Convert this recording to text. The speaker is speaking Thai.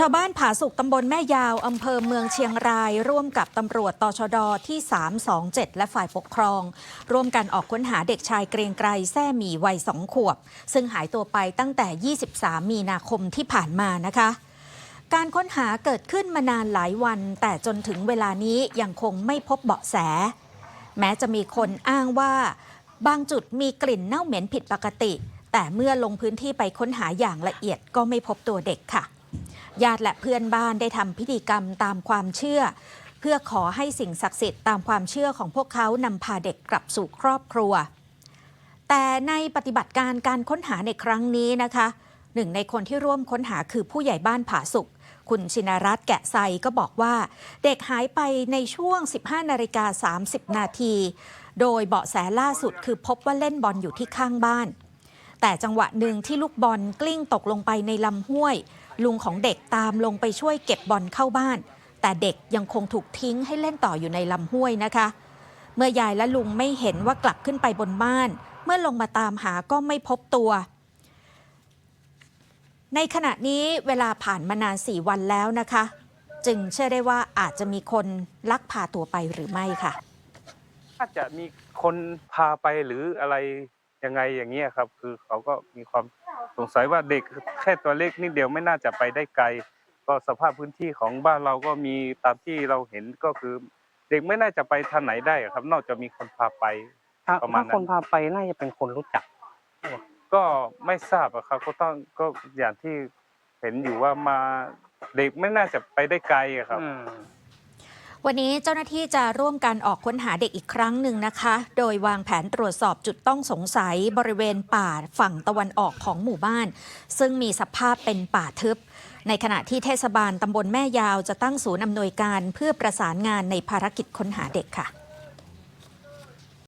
ชาวบ้านผาสุกตำบลแม่ยาวอำเภอเมืองเชียงราย ร่วมกับตำรวจตชดที่ 327 และฝ่ายปกครอง ร่วมกันออกค้นหาเด็กชายเกรียงไกรแซ่หมีวัยสองขวบ ซึ่งหายตัวไปตั้งแต่ 23 มีนาคมที่ผ่านมานะคะ การค้นหาเกิดขึ้นมานานหลายวัน แต่จนถึงเวลานี้ยังคงไม่พบเบาะแส แม้จะมีคนอ้างว่า บางจุดมีกลิ่นเน่าเหม็นผิดปกติ แต่เมื่อลงพื้นที่ไปค้นหาอย่างละเอียดก็ไม่พบตัวเด็กค่ะ ญาติและเพื่อนบ้านได้ทำพิธีกรรมตามความเชื่อ เพื่อขอให้สิ่งศักดิ์สิทธิ์ตามความเชื่อของพวกเขานำพาเด็กกลับสู่ครอบครัว แต่ในปฏิบัติการการค้นหาในครั้งนี้นะคะหนึ่งในคนที่ร่วมค้นหาคือผู้ใหญ่บ้านผาสุกคุณชินรัตน์แกะไซก็บอกว่า เด็กหายไปในช่วง 15 นาฬิกา 30 นาที โดยเบาะแสล่าสุดคือพบว่าเล่นบอลอยู่ที่ข้างบ้าน แต่จังหวะหนึ่งที่ลูกบอลกลิ้งตกลงไปในลำห้วย ลุงของเด็กตามลงไปช่วยเก็บบอลเข้าบ้าน แต่เด็กยังคงถูกทิ้งให้เล่นต่ออยู่ในลำห้วยนะคะ เมื่อยายและลุงไม่เห็นว่ากลับขึ้นไปบนบ้าน เมื่อลงมาตามหาก็ไม่พบตัว ในขณะนี้เวลาผ่านมานานสี่วันแล้วนะคะ จึงเชื่อได้ว่าอาจจะมีคนลักพาตัวไปหรือไม่ค่ะน่าจะมีคนพาไปหรืออะไร ยังไงอย่างเงี้ยครับ คือเขาก็มีความสงสัยว่าเด็กแค่ตัวเล็กนิดเดียวไม่น่าจะไปได้ไกล ก็สภาพพื้นที่ของบ้านเราก็มีตามที่เราเห็นก็คือ เด็กไม่น่าจะไปทางไหนได้อะครับ นอกจากมีคนพาไปถ้าประมาณถ้านั้นคนพาไปน่าจะเป็นคนรู้จัก ก็ไม่ทราบอะครับก็ต้องก็อย่างที่เห็นอยู่ว่ามาเด็กไม่น่าจะไปได้ไกลอะครับ อืม วันนี้เจ้าหน้าที่จะร่วมกันออกค้นหาเด็กอีกครั้งหนึ่งนะคะ โดยวางแผนตรวจสอบจุดต้องสงสัยบริเวณป่าฝั่งตะวันออกของหมู่บ้าน ซึ่งมีสภาพเป็นป่าทึบ ในขณะที่เทศบาลตำบลแม่ยาวจะตั้งศูนย์อำนวยการเพื่อประสานงานในภารกิจค้นหาเด็กค่ะ